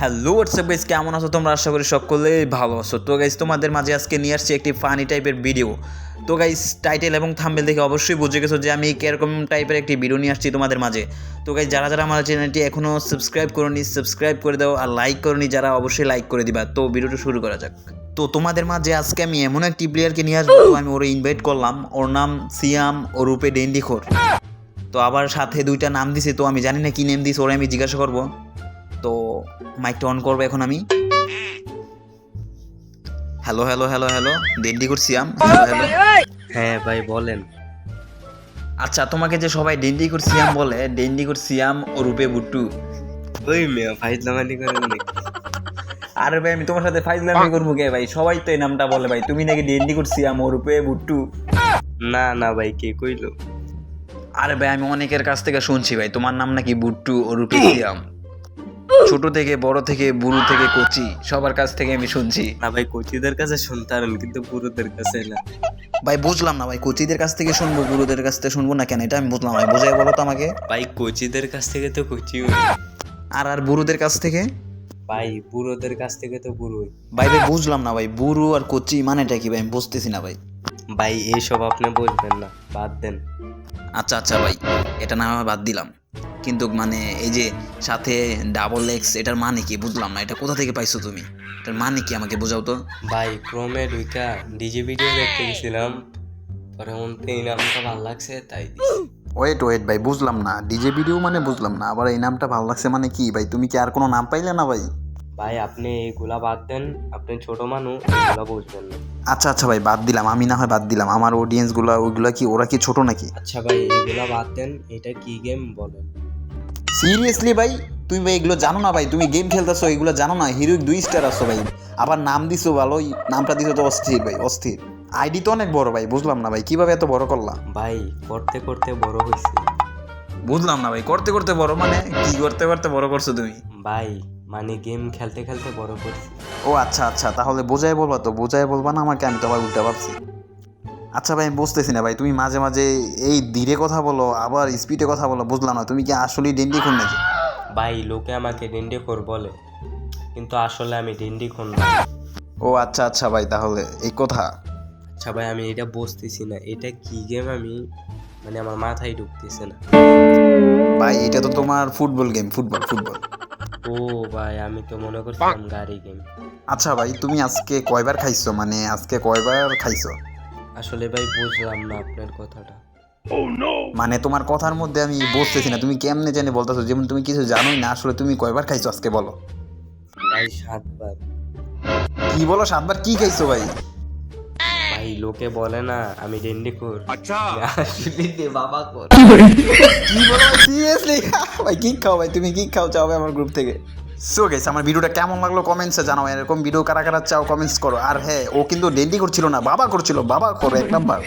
Hello WhatsApp guys কেমন আছো তোমরা? আশা করি সকলেই ভালো আছো। তো গাইস তোমাদের মাঝে আজকে নিয়ে আসছি একটি ফানি টাইপের ভিডিও তো গাইস টাইটেল এবং থাম্বেল দেখে অবশ্যই বুঝে গেছো যে আমি কীরকম টাইপের একটি ভিডিও নিয়ে আসছি তোমাদের মাঝে। তো গাইস যারা যারা আমার চ্যানেলটি এখনও সাবস্ক্রাইব করনি সাবস্ক্রাইব করে দাও আর লাইক করনি, যারা অবশ্যই লাইক করে দিবা। তো ভিডিওটা শুরু করা যাক। তো, তোমাদের মাঝে আজকে আমি এমন একটি প্লেয়ারকে নিয়ে আসব আমি ওরে ইনভাইট করলাম। ওর নাম সিয়াম ও রূপে ডেন্ডিখোর। তো, আবার সাথে দুইটা নাম দিছে, তো আমি জানি না কি নেম দিস ওরে আমি জিজ্ঞাসা করব। তো মাইকটা অন করব এখন আমি। হ্যালো হ্যালো হ্যালো হ্যালো ডেন্ডি করছিয়াম হ্যালো হ্যালো হ্যাঁ ভাই বলেন। আচ্ছা তোমাকে যে সবাই ডেন্ডি করছিয়াম বলে ডেন্ডি করছিয়াম ও রূপে বুট্টু ওই মেয়ে ফাইজলামানি করেন নাকি? আরে ভাই আমি তোমার সাথে ফাইজলামি করব কে ভাই? সবাই তো এই নামটা বলে ভাই। তুমি নাকি ডেন্ডি করছিয়াম ও রূপে বুট্টু না না ভাই কে কইলো? আরে ভাই আমি অনেকের কাছ থেকে শুনছি ভাই। তোমার নাম নাকি বুট্টু ও রূপে সিয়াম ছোট থেকে বড় থেকে বুড়ো থেকে কচি সবার কাছ থেকে আমি শুনছি। না ভাই কোচিদের কাছে শুনতারেন কিন্তু পুরোদের কাছে না। ভাই বুঝলাম না ভাই কোচিদের কাছ থেকে শুনব গুরুদের কাছ থেকে শুনব না কেন? এটা আমি বুঝলাম ভাই বোঝাই বলো তো আমাকে। ভাই কোচিদের কাছ থেকে তো কোচি আর আর বুড়োদের কাছ থেকে? ভাই বুড়োদের কাছ থেকে তো বুড়োই। ভাই ভাই বুঝলাম না ভাই বুড়ো আর কোচি মানেটা কি ভাই? আমি বুঝতেছি না ভাই। ভাই এইসব আপনি বুঝবেন না বাদ দেন। আচ্ছা আচ্ছা ভাই এটা না আমি বাদ দিলাম। কিন্তু মানে এই যে সাথে ডাবল এক্স এটার মানে কি? বুঝলাম না এটা কোথা থেকে পাইছো তুমি? এটার মানে কি আমাকে বোঝাও তো। ভাই ক্রমে ঢুইকা ডিজি ভিডিও দেখতে গেছিলাম। পরে মনতে এই নামটা ভালো লাগছে তাই ওয়েট ওয়েট ভাই বুঝলাম না। ডিজে ভিডিও মানে বুঝলাম না আবার এই নামটা ভালো লাগছে মানে কি? ভাই তুমি কি আর কোনো নাম পাইলে না ভাই? ভাই আপনি এইগুলা বাদ দেন আপনি ছোট মানুষ এগুলা বুঝবেন না। আচ্ছা আচ্ছা ভাই বাদ দিলাম আমি না হয় বাদ দিলাম আমার অডিয়েন্সগুলো ওইগুলো কি ওরা কি ছোট নাকি? আচ্ছা ভাই এগুলা বাদ দেন এটা কি গেম বলেন? সিরিয়াসলি ভাই তুমি ভাই এগুলো জানো না ভাই? তুমি গেম খেলতেছো এগুলো জানো না? হিরো দুই স্টার আছো ভাই। আবার নাম দিছো ভালো নামটা দিছো তো অস্থির ভাই অস্থির। আইডি তো অনেক বড় ভাই বুঝলাম না ভাই কীভাবে এত বড় করলাম ভাই করতে করতে বড় হয়েছে। বুঝলাম না ভাই করতে করতে বড় মানে কি করতে করতে বড় করছ তুমি? ভাই মানে গেম খেলতে খেলতে বড় করছি। ও আচ্ছা আচ্ছা তাহলে বোঝাই বলবা তো বোঝাই বলবা না আমাকে আমি তো আবার উল্টা ভাবছি। আচ্ছা ভাই আমি বুঝতেছি না ভাই তুমি মাঝে মাঝে এই ধীরে কথা বলো আবার স্পিডে কথা বলো বুঝলাম না তুমি কি আসলেই ডেন্ডি খুন নাকি? ভাই লোকে আমাকে ডেন্ডি খোর বলে কিন্তু আসলে আমি ডেন্ডি না। ও আচ্ছা আচ্ছা ভাই তাহলে এই কথা। আচ্ছা ভাই আমি এটা বুঝতেছি না এটা কি গেম আমি? মানে আমার মাথায় ঢুকতেছে না। ভাই এটা তো তোমার ফুটবল গেম ফুটবল ফুটবল। ও ভাই আমি তো মনে করছিলাম গাড়ি গেম আচ্ছা ভাই তুমি আজকে কয়বার খাইছো? মানে আজকে কয়বার খাইছো? আসলে ভাই বুঝলাম না আপনার কথাটা। মানে তোমার কথার মধ্যে আমি বুঝতেছি না তুমি কেমনে জানি বলতেছো যেমন তুমি কিছু জানোই না আসলে তুমি কয়বার খাইছো আজকে বলো। ভাই সাতবার। কি বলো সাতবার কি খাইছো ভাই? ভাই লোকে বলে না আমি ডেন্ডি খোর। আসলে দে বাবা খোর কি বলো সিরিয়াসলি ভাই কি খাও ভাই তুমি কি খাও? চাও ভাই আমার গ্রুপ থেকে। সো গেছে আমার ভিডিওটা কেমন লাগল কমেন্টসে জানাও। এরকম ভিডিও কারা কারা চাও কমেন্টস করো। আর হ্যাঁ ও কিন্তু ডেন্ডি করছিল না, বাবা করছিল, বাবা করো, এক নাম্বার